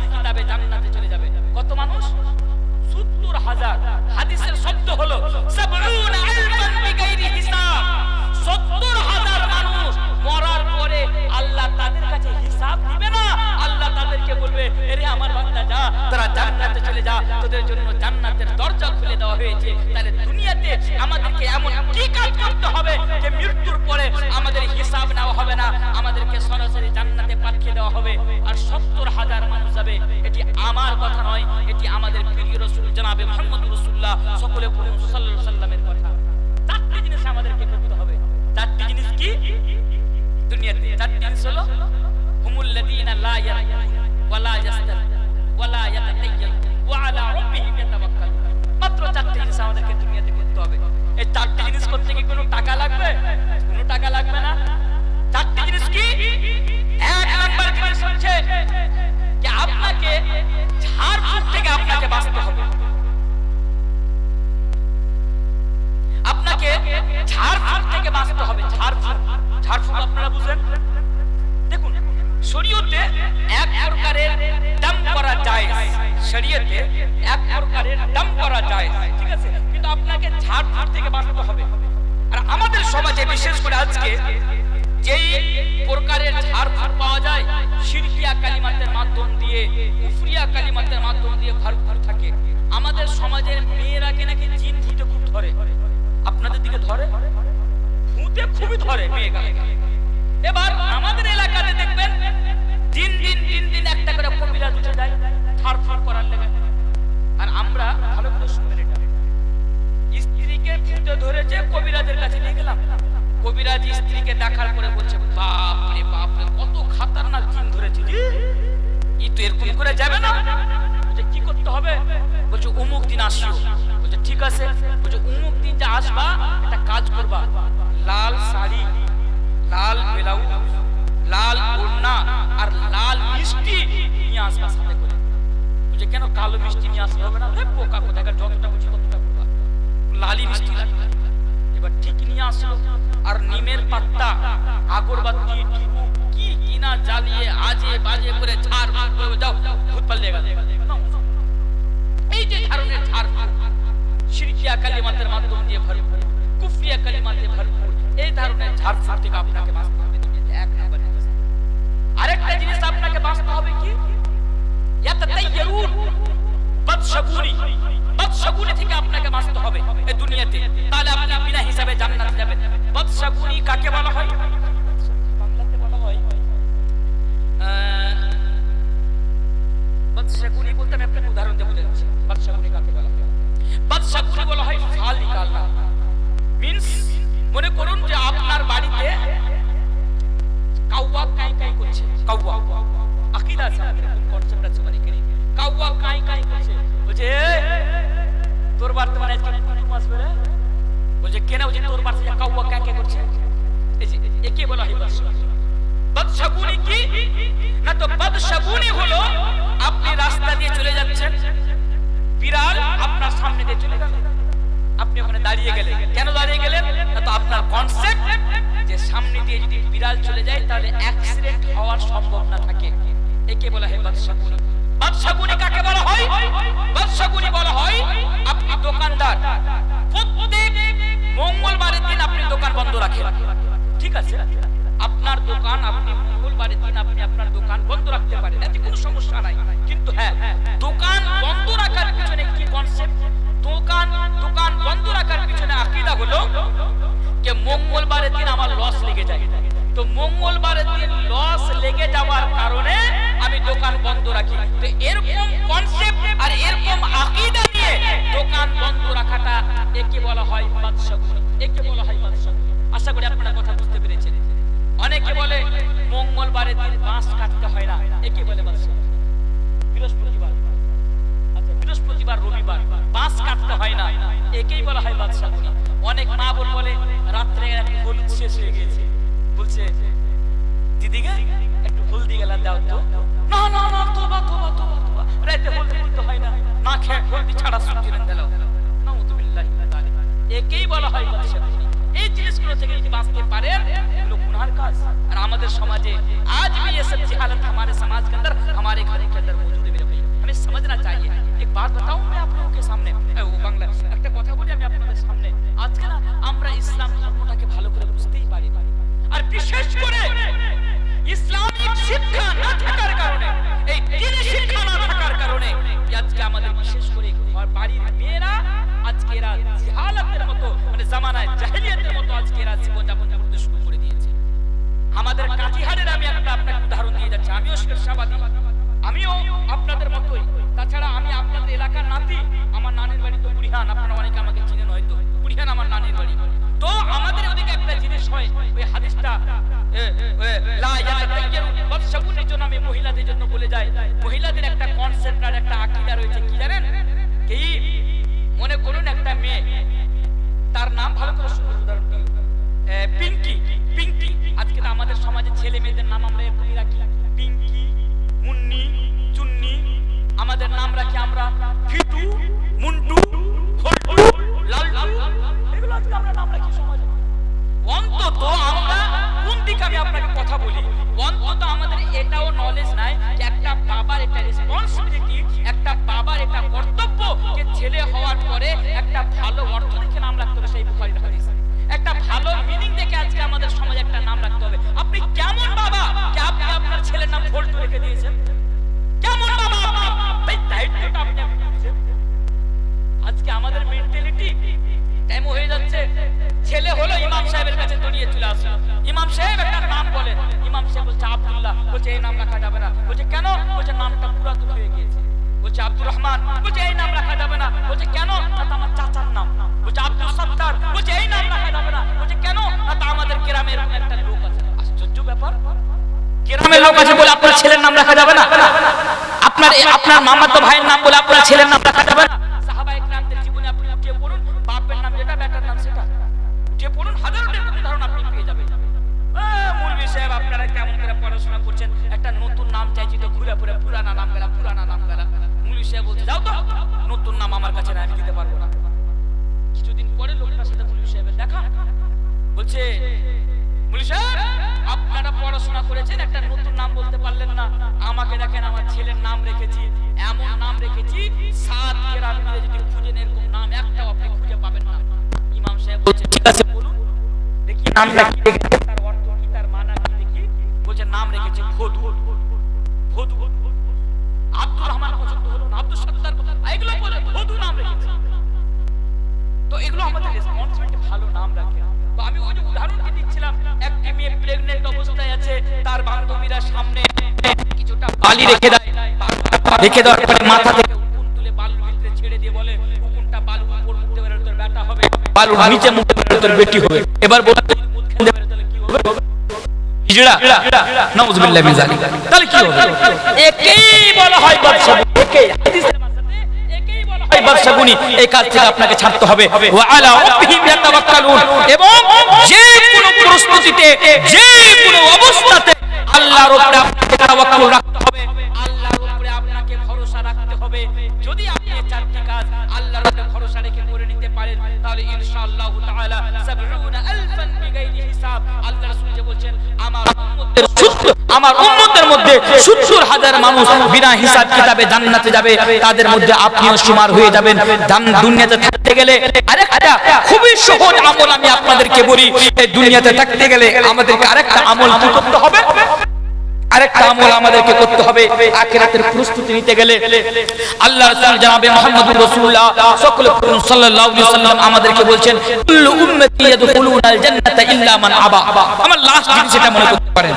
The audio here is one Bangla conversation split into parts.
হিসাব কিতাবে জান্নাতে চলে যাবে। কত মানুষ? সত্তর হাজার। হাদিসের শব্দ হলো সত্তর হাজার মানুষ মরার পরে আল্লাহ তাদের কাছে হিসাব দিবে না। আল্লাহ তাদেরকে বলবে, এরে আমার বান্দা, যা, তোরা জান্নাতে চলে যা। তোদের জন্য জান্নাতের দরজা খুলে দেওয়া হয়েছে। তাহলে দুনিয়াতে আমাদেরকে এমন কি কাজ করতে হবে যে মৃত্যুর পরে আমাদের হিসাব নেওয়া হবে না? আমাদেরকে সরাসরি জান্নাতে পাঠিয়ে দেওয়া হবে। আর সত্তর হাজার মানুষ যাবে। এটি আমার কথা নয়, এটি আমাদের প্রিয় রসুল জনাবে মোহাম্মদ রসুল্লাহ সকলে পড়ুন সাল্লাল্লাহু সাল্লামের কথা। চারটি জিনিস আমাদেরকে করতে হবে। চারটি জিনিস কি? দুনিয়াতে। চারটি জিনিস হলো হুমুল্লাযীনা লা ইয়ারকুন ওয়ালা ইয়াস্তান ওয়ালা ইয়াতাতাইয়ান ওয়া আলা রাব্বিহিম ইয়াতাওয়াক্কালুন। ঝাড়ফুঁক আপনারা বুঝেন? দেখুন, শরীয়তে এক প্রকারের দাম করা যায় শরীয়তে এক প্রকারের দাম করা যায় ঠিক আছে? কিন্তু আপনাকে ঝাড়ফুঁক থেকে বাঁচতে হবে। আর আমাদের সমাজে, বিশেষ করে আজকে, যেই প্রকারের ঝাড়ফুঁক পাওয়া যায় শিরকিয়া কালিমাতের মাধ্যম দিয়ে, কুফরিয়া কালিমাতের মাধ্যম দিয়ে ভরপুর থাকে। আমাদের সমাজের মেয়েরাকে নাকি জিন ভূতে খুব ধরে? আপনাদের দিকে ধরে? ভূতে খুবই ধরে মেয়েরা এবার আমাদের এলাকাতে দেখবেন, দিন দিন দিন দিন একটা করে কবিরাজ উঠে যায় ঝাড়ফুঁক করার লেগে। আর আমরা ভালো করে শুনবেন এটা। স্ত্রীকে ভূতে ধরেছে, কবিরাজের কাছে নিয়ে গেলাম। কবিরাজ স্ত্রীকে দেখার পরে বলছে বাপ রে বাপ রে কত খাতারনাক জিন ধরেছে জি ই তো এরকম করে যাবে না। বলছে, কি করতে হবে? বলছে অমুক দিন আসিও। বলছে, ঠিক আছে। বলছে অমুক দিন যে আসবা, একটা কাজ করবা। লাল শাড়ি, লাল ব্লাউজ, লাল ওড়না আর লাল মিষ্টি নিয়ে আসবা সাথে করে। বলছে, কেন কালো মিষ্টি নিয়ে আসতে হবে না? পোকা কোথায়? যতটা বুঝি ততটা পোকা লালি মিষ্টি লাগবে। এবার ঠিক নিয়ে আসলো। আর নিমের পাত্তা, আগরবাতি ধূপ কি কিনা জ্বালিয়ে আজে বাজে করে ঝাড় করে যাও, ভূত পালিয়ে গেল। এই যে ধরনের ঝাড় শিরকিয়া কালিমাতের মাধ্যম দিয়ে ভরপুর। কুফরিয়া কালিমাতে ভরপুর। এই ধরনের ঝাড় ফুঁক থেকে আপনাকে বাঁচতে হবে। এক নাম্বার। আরেকটা জিনিস আপনাকে বাঁচতে হবে কি? ইয়াতাতাইয়ারুন। বদশগুনি। বদশগুনি থেকে আপনাকে বাঁচতে হবে এই দুনিয়াতে। তাহলে আপনি বিনা হিসাবে জান্নাতে যাবেন। বদশগুনি কাকে বলা হয়? বাংলাতে বলা হয় বদশগুনি বলতে আমি আপনাকে উদাহরণ দিয়ে বুঝে দিচ্ছি বদশগুনি কাকে বলা হয়? বদশগুনি বলা হয় ফাল নিকালনা মিন্স মনে করুন যে আপনার বাড়িতে কাউয়া কাই কাই করছে। কাউয়া। আকিদা আছে কনসেপ্ট আছে মানে কাউয়া কাই কাই করছে। বলছে তোর বাড়িতে মানে আজকে কুটুম আসবে রে? বলছে, কেন? বলছে, তোর বাড়িতে কাউয়া কাই কাই করছে? এই যে, একে বলা হয় কি? না তো বদশগুনি হলো, আপনি রাস্তা দিয়ে চলে যাচ্ছেন। বিড়াল আপনার সামনে দিয়ে চলে গেল। আপনি ওখানে দাঁড়িয়ে গেলেন। কেন দাঁড়িয়ে গেলেন? না তো আপনার কনসেপ্ট যে সামনে দিয়ে যদি বিড়াল চলে যায়, তাহলে অ্যাক্সিডেন্ট হওয়ার সম্ভাবনা থাকে। একে বলা হয় বাদশাগুনি বাদশাগুনি কাকে বলা হয়? বাদশাগুনি বলা হয় আপনি দোকানদার। প্রত্যেক মঙ্গলবারের দিন আপনি দোকান বন্ধ রাখেন। ঠিক আছে? আপনার দোকান আপনি মঙ্গলবারের দিন আপনি আপনার দোকান বন্ধ রাখতে পারেন। এতে কোনো সমস্যা নাই। কিন্তু হ্যাঁ দোকান বন্ধ রাখার পিছনে কি কনসেপ্ট দোকান দোকান বন্ধ রাখার পিছনে আকীদা হলো যে মঙ্গলবারের দিন আমার লস লেগে যায়। তো মঙ্গলবারের দিন লস লেগে যাওয়ার কারণে আমি দোকান বন্ধ রাখি। তো এরকম কনসেপ্ট আর এরকম আকীদা নিয়ে দোকান বন্ধ রাখাটা একে বলা হয় বাদশাগুনি একে বলা হয় বাদশাগুনি আশা করি আপনারা কথা বুঝতে পেরেছেন। অনেকে বলে মঙ্গলবারের দিন বাঁশ কাটতে হয় না, একে বলে বাদশাগুনি বৃহস্পতিবার। বৃহস্পতিবার রবিবার বাঁশ কাটতে হয় না একেই বলা হয় বাদশাগুনি অনেক মা বোন বলে রাত্রে একটু হলুদ শেষ হয়ে গিয়েছে বলছে দিদিকে একটু হলদি গেলা দাও তো না না না তোবা তোবা তোবা তোবা রাতে হলদি দিতে হয় না না খেয়ে হলদি ছাড়া সবজি রেন দিলাও নাউযুবিল্লাহি মিন যালিক একেই বলা হয় বাদশাগুনি এই জিনিসগুলো থেকে যদি বাঁচতে পারেন এগুলো গুনার কাজ আর আমাদের সমাজে आज भी ये सब जिहालत हमारे समाज के अंदर हमारे घर के अंदर मौजूद है हमें समझना चाहिए एक बात बताऊं मैं आप लोगों के सामने এ, ও বাংলা একটা কথা বলি আমি আপনাদের সামনে আজকে না আমরা ইসলাম ধর্মটাকে ভালো করে বুঝতেই পারি না আর বিশেষ করে ইসলামিক শিক্ষা না থাকার কারণে এই দিনী শিক্ষা না থাকার কারণে আজকে আমাদের বিশেষ করে ঘর বাড়ির মেয়েরা আজকে এরা জিহালাতের মতো মানে জামানায় জাহেলিয়াতের মতো আজকে এরা জীবনযাপন করতে শুরু করে দিয়েছে আমাদের কাটিহারের আমি একটা আপনাকে উদাহরণ দিয়ে যাচ্ছি আমিও শেরশাবাদী আমিও আপনাদের মতোই তাছাড়া আমি আপনাদের এলাকার নাতি। আমার নানির বাড়ি তো বুড়িহান আপনারা অনেকে আমাকে চিনেন হয়তো। বুড়িহান আমার নানির বাড়ি। তো আমাদের ওদিকে একটা জিনিস হয়, ওই হাদিসটা জন্য আমি মহিলাদের জন্য বলে যাই। মহিলাদের একটা কনসেপ্ট আর একটা আকীদা রয়েছে, কি জানেন? কি? মনে করুন একটা মেয়ে, তার নাম ভালো করে পিঙ্কি পিঙ্কি। আজকে আমাদের সমাজে ছেলে মেয়েদের নাম আমরা এরকমই রাখি। পিঙ্কি, মুন্নি, চুন্নি আমাদের নাম রাখি আমরা ফিটু, মুন্টু ফল্টু লালটু। এগুলো আজকে আমরা নাম রাখি সমাজে। অন্তত আমরা কোন দিকে আমি আপনাকে কথা বলি? অন্তত আমাদের এটাও নলেজ নাই যে একটা বাবার এটা রেসপন্সিবিলিটি একটা বাবার এটা কর্তব্য যে ছেলে হওয়ার পরে একটা ভালো অর্থ দেখে নাম রাখতে হবে সেই বুখারীর হাদিস। একটা ভালো মিনিং দেখে আজকে আমাদের সমাজে একটা নাম রাখতে হবে। আপনি কেমন বাবা? যে আপনি আপনার ছেলের নাম ফল্টু রেখে দিয়েছেন। আপনি দায়িত্বটা আপনি আপনি আজকে আমাদের মেন্টালিটি টাইম হয়ে যাচ্ছে। ছেলে হলো ইমাম সাহেবের কাছে দৌড়িয়ে চলে আসে। ইমাম সাহেব একটা নাম বলেন ইমাম সাহেব বলছে, আব্দুল্লাহ। বলছে, এই নাম রাখা যাবে না। বলছে, কেন? বলছে, নামটা পুরাতন হয়ে গিয়েছে। বলছে আব্দুর রহমান বলছে, এই নাম রাখা যাবে না। বলছে, কেন? না তো আমার চাচার নাম। বলছে, আব্দুল সত্তার। বলছে, এই নাম রাখা যাবে না। বলছে, কেন? না তো আমাদের গ্রামের একটা লোক আছে। আশ্চর্য ব্যাপার। গ্রামের লোক আছে বলে আপনার ছেলের নাম রাখা যাবে না? আপনার আপনার মামাতো ভাইয়ের নাম বলে আপনার ছেলের নাম রাখা যাবে না। সাহাবা, আপনারা কেমন পড়াশোনা করছেন? একটা নতুন নাম চাইছি তো ঘুরে ঘুরে পুরানা নাম পুরানা নাম সাহেব যাও তো, নতুন নাম আমার কাছে আমি দিতে পারব না। কিছুদিন পরে দেখা। বলছে আপনারা পড়াশোনা করেছেন একটা নতুন নাম বলতে পারলেন না। আমাকে দেখেন আমার ছেলের নাম রেখেছি এমন নাম রেখেছি সাত গ্রাম মিলে যদি খুঁজেন এরকম নাম একটাও আপনি খুঁজে পাবেন না। ইমাম সাহেব বলছে ঠিক আছে বলুন দেখি নামটা কি রেখেছে তার অর্থ কি তার মানা কি দেখি। বলছে নাম রেখেছে ভদু ভদু আব্দুর রহমান পছন্দ হলো না আব্দুল সত্তার এগুলো বলে ভদু নাম রেখেছে। তো এগুলো আমাদের রেসপন্সিবিলিটি ভালো নাম রাখে। তো আমি ওই যে উদাহরণটি দিচ্ছিলাম একটি মেয়ে প্রেগনেন্ট অবস্থায় আছে তার বান্ধবীরা সামনে কিছুটা বালি রেখে দেয়। রেখে দেওয়ার পরে মাথা থেকে উকুন তুলে বালুর ভিতরে ছেড়ে দিয়ে বলে উকুনটা বালু উপর মুখতে পারে তোর বেটা হবে। বালু নিচে মুখতে পারে তোর বেটি হবে। এবার বলে যদি মুখ খেতে পারে তাহলে কি হবে? হিজড়া নাউজুবিল্লাহ মিন জালিক তাহলে কি হবে? একেই বলা হয় ব্যবসা একেই। হাদিসের একেই বলা এই কাজ থেকে আপনাকে ছাড়তে হবে। এবং যে কোনো প্রস্তুতিতে, যে কোনো অবস্থাতে আল্লাহর উপরে আপনাকে তাওয়াক্কুল রাখতে হবে। আল্লাহর উপরে আপনাকে ভরসা রাখতে হবে। যদি এই কাজ আল্লাহর উপরে ভরসা রেখে করে নিতে তাহলে ইনশাআল্লাহ তাআলা 70 আলফান হিসাব। আল্লাহ রাসূল যে বলছেন, আমার উম্মতের আমার উম্মতের মধ্যে সত্তর হাজার মানুষ বিনা হিসাব কিতাবে জান্নাতে যাবে, তাদের মধ্যে আপনিও সুমার হয়ে যাবেন। দুনিয়াতে থাকতে গেলে আরেকটা খুবই সহজ আমল আমি আপনাদেরকে বলি, এই দুনিয়াতে থাকতে গেলে আমাদেরকে আরেকটা আমল করতে হবে? আমল আমাদেরকে করতে হবে। আখিরাতের প্রস্তুতি নিতে গেলে আল্লাহ রাসূল জনাবে মুহাম্মদুর রাসূলুল্লাহ সকল করুন সাল্লাল্লাহু আলাইহি সাল্লাম আমাদেরকে বলছেন, কুল্লু উম্মতি ইয়াদখুলুনাল জান্নাতা ইল্লা মান আবা। আমার লাস্ট জিনিস এটা মনে করতে পারেন।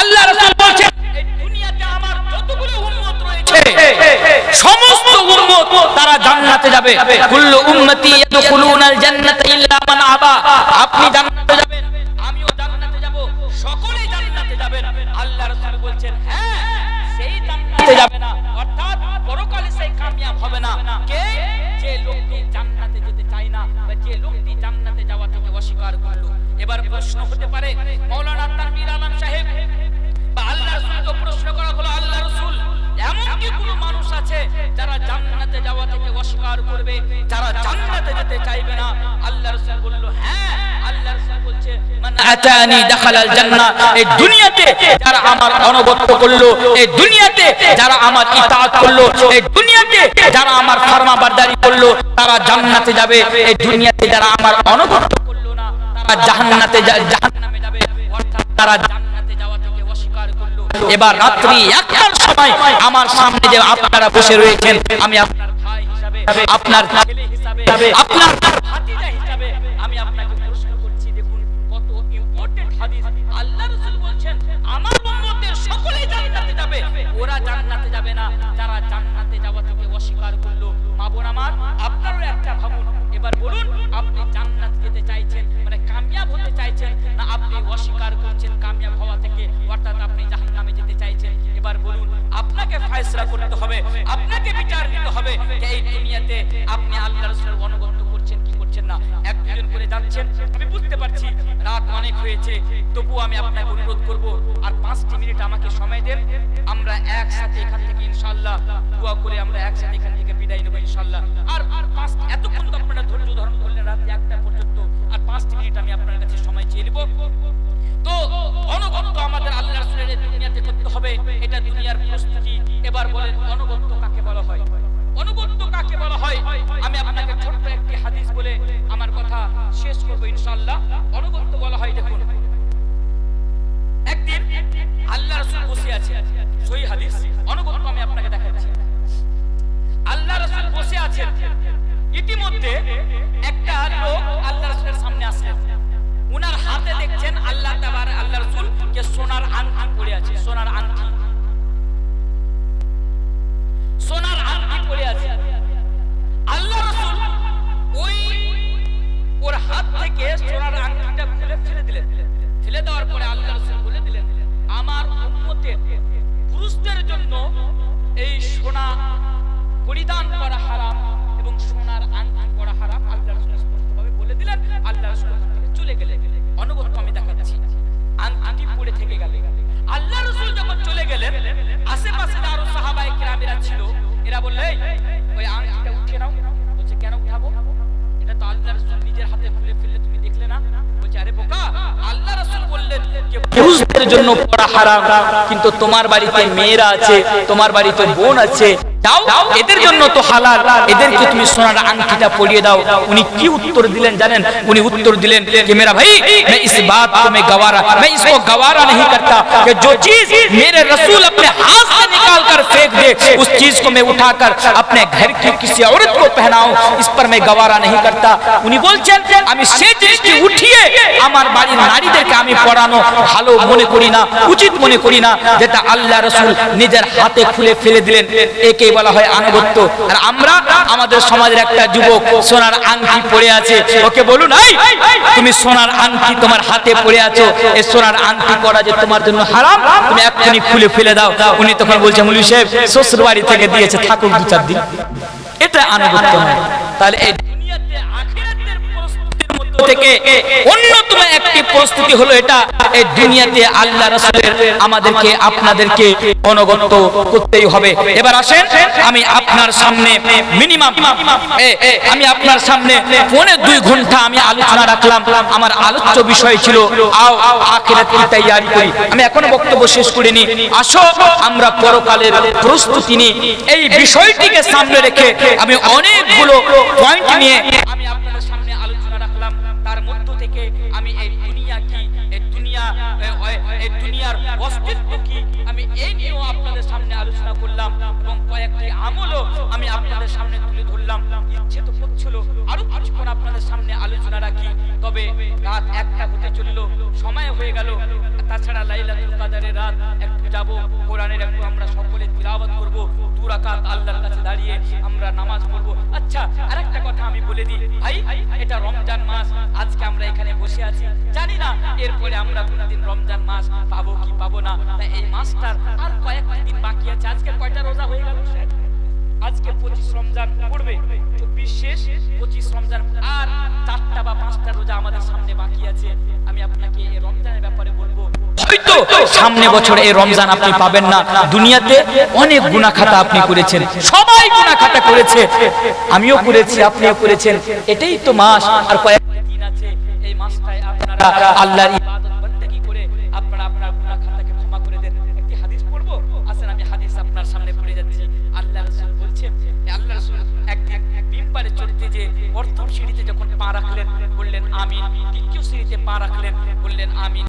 আল্লাহ রাসূল বলছেন সমস্ত উম্মত তারা জান্নাতে যাবে। কুল্লু উম্মতি ইয়াদখুলুনাল জান্নাতা ইল্লা মান আবা। আপনি জান্নাতে যাবেন, আমিও জান্নাতে যাব। জান্নাতে যাবেন। আল্লাহ রাসূল বলছেন হ্যাঁ সেই জান্নাতে যাবে না। অর্থাৎ পরকালে সেই কামিয়াব হবে না। কে? যে লোকটি জান্নাতে যেতে চায় না বা যে লোকটি জান্নাতে যাওয়া থেকে অস্বীকার করল। এবার প্রশ্ন হতে পারে মাওলানা তানভীর আলম সাহেব বা আল্লাহ রাসূলকে প্রশ্ন করা হলো আল্লাহ রাসূল এমন কি মানুষ আছে যারা জান্নাতে যাওয়া থেকে অস্বীকার করবে, যারা জান্নাতে যেতে চাইবে না। আল্লাহ রাসূল বলল হ্যাঁ আল্লাহ রাসূল বলছে, মান আতানি দাখালাল জান্নাহ এই দুনিয়াতে যারা আমার অনুগত্য করল, এই দুনিয়াতে যারা আমার ইতাআত করল, এই দুনিয়াতে যারা আমার ফরমাবরদারি করল, তারা জান্নাতে যাবে। এই দুনিয়াতে যারা আমার অনুগত্য করল না, তারা জাহান্নাতে জাহান্নামে যাবে। অর্থাৎ তারা এবার রাত্রি একটার সময় আমার সামনে যে আপনারা বসে রয়েছেন, আমি আপনার ভাই হিসাবে আপনার আপনার আমি আপনাকে প্রশ্ন করছি, দেখুন কত ইম্পর্টেন্ট হাদিস আল্লাহ রাসূল বলছেন, আমার যাবে, ওরা জান্নাতে যাবে না। যারা জান্নাতে যাওয়া থেকে অস্বীকার করল, মা বোন আমার, আপনারও একটা ভাবুন। এবার বলুন, আপনি জান্নাত যেতে চাইছেন মানে কামিয়াব হতে চাইছেন, না আপনি অস্বীকার করছেন কামিয়াব হওয়া থেকে, অর্থাৎ আপনি জাহান্নামে যেতে চাইছেন? এবার বলুন, আপনাকে ফয়সলা করতে হবে, আপনাকে বিচার নিতে হবে যে এই দুনিয়াতে আপনি আল্লাহ রাসূলের অনুগত না, এক দুজন করে যাচ্ছেন। আমি বুঝতে পারছি রাত অনেক হয়েছে তবু আমি আপনাকে অনুরোধ করব, আর পাঁচটি মিনিট আমাকে সময় দেন। আমরা একসাথে এখান থেকে ইনশাআল্লাহ দোয়া করে আমরা একসাথে এখান থেকে বিদায় নেব ইনশাআল্লাহ। আর পাঁচ, এতক্ষণ তো আপনারা ধৈর্য ধারণ করলেন রাত একটা পর্যন্ত, আর পাঁচটি মিনিট আমি আপনার কাছে সময় চেয়ে নেব। তো অনগত্য আমাদের আল্লাহ রাসূলের দুনিয়াতে করতে হবে, এটা দুনিয়ার প্রস্তুতি। এবার বলেন অনগত্য কাকে বলা হয়? অনুগত্য কাকে বলা হয়? আমি আপনাকে ছোট্ট একটি হাদিস করব অনুগত্য বলা হয়, দেখুন। একদিন আল্লাহ রাসূল বসে আছে, সহি হাদিস অনুগত্য আমি আপনাকে দেখাচ্ছি। আল্লাহ রাসূল বসে আছেন, ইতিমধ্যে একটা লোক আল্লাহ রাসূলের সামনে আসলেন। উনার হাতে দেখছেন আল্লাহ তাবার আল্লাহ রাসূল যে সোনার আংটি পড়ে আছে, সোনার আংটি। সোনার আংটি পড়ে আছে। দেওয়ার পরে আল্লাহ রাসূল বলে দিলেন, আমার উম্মতের পুরুষদের জন্য এই সোনা পরিধান করা হারাম এবং সোনার আংটি পরা হারাম আল্লাহ রাসূল স্পষ্টভাবে বলে দিলেন। আল্লাহ রাসূল চলে গেলেন। অনুগত্য আমি দেখাচ্ছি। আংটি পড়ে থেকে গেল। আল্লাহ রাসূল যখন চলে গেলেন, আশেপাশে আরও সাহাবায়ে কেরামেরা ছিল, এরা বললে ওই আংটিটা উঠিয়ে নাও বলছে কেন উঠাবো এটা তো আল্লাহ রাসূল নিজের হাতে খুলে ফেললে তুমি দেখলে না বলছে আরে বোকা আল্লাহ রাসূল বললেন যে পুরুষদের জন্য পড়া হারাম কিন্তু তোমার বাড়িতে মেয়েরা আছে তোমার বাড়িতে বোন আছে দাও এদের জন্য তো হালাল এদেরকে তুমি সোনার আংটিটা পরিয়ে দাও উনি কি উত্তর দিলেন জানেন উনি উত্তর দিলেন कि मेरा भाई मैं इस बात को मैं गवारा मैं इसको गवारा नहीं करता कि जो चीज मेरे रसूल अपने हाथ से निकाल कर फेंक दे उस चीज को मैं उठाकर अपने घर की किसी औरत को पहनाऊं इस पर मैं गवारा नहीं करता উনি বলছেন আমি সেই জিনিসটি উঠিয়ে আমার বাড়ির নারীদেরকে আমি পড়ানো ভালো মনে করি না উচিত মনে করি না যেটা আল্লাহ রসুল নিজের হাতে খুলে ফেলে দিলেন একেই বলা হয় আনুগত্য। আর আমরা আমাদের সমাজের একটা যুবক সোনার আংটি পড়ে আছে। ওকে বলুন তুমি সোনার আংটি তোমার হাতে পড়ে আছো। এই সোনার আংটি পরা যে তোমার জন্য হারাম, তুমি এক্ষুনি খুলে ফেলে দাও। উনি তখন বলছে মুলি সাহেব শ্বশুর বাড়ি থেকে দিয়েছে থাকুক দু চার দিন। এটা আনুগত্য নয়। তাহলে থেকে অন্যতম একটি প্রস্তুতি হলো এটা, এই দুনিয়াতে আল্লাহ রাসূলের আমাদেরকে, আপনাদেরকে অনুগত করতেই হবে। এবার আসেন, আমি আপনার সামনে মিনিমাম আমি আপনার সামনে পৌনে দুই ঘণ্টা আমি আলোচনা রাখলাম। আমার আলোচ্য বিষয় ছিল, আও, আখিরাত কি তৈয়ারি করি? আমি এখনও বক্তব্য শেষ করিনি। আসো, আমরা পরকালের প্রস্তুতি নিই। এই বিষয়টিকে সামনে রেখে আমি অনেকগুলো পয়েন্ট নিয়ে আমি আপনাদের সামনে আলোচনা রাখি। তবে রাত একটা হতে চলল, সময় হয়ে গেল। তাছাড়া লাইলাতুল কাদারের রাত, একটু যাব, কোরআনের একটু আমরা সকলে তিলাওয়াত করব, দু রাকাত আল্লাহর কাছে দাঁড়িয়ে আমরা নামাজ পড়ব। আচ্ছা আরেকটা কথা আমি বলে দিই। ভাই, এটা রমজান মাস, আজকে আমরা এখানে বসে আছি। জানি না, এরপরে আমরা কোনদিন রমজান মাস পাবো কি পাবো না। তাই এই মাসটার আর কয়েকটি দিন বাকি আছে। আজকে কয়টা রোজা হয়ে গেল আজকে পঁচিশ রমজান পড়বে চব্বিশ শেষ পঁচিশ রমজান আর চারটা বা পাঁচটা রোজা আমাদের সামনে বাকি আছে। আমি আপনাকে এই রমজানের ব্যাপারে বলব সামনে বছর এই রমজান আপনি পাবেন না। দুনিয়াতে অনেক গুণা খাতা আপনি করেছেন। সবাই গুণা খাতা করেছে। আমিও করেছি, আপনিও করেছেন। এটাই তো মাস। আর কয়েকদিন আছে, এই মাসটায় আপনারা আল্লাহ পা রাখলেন বললেন আমিন। দ্বিতীয় শ্রেণীতে পা রাখলেন বললেন আমিন।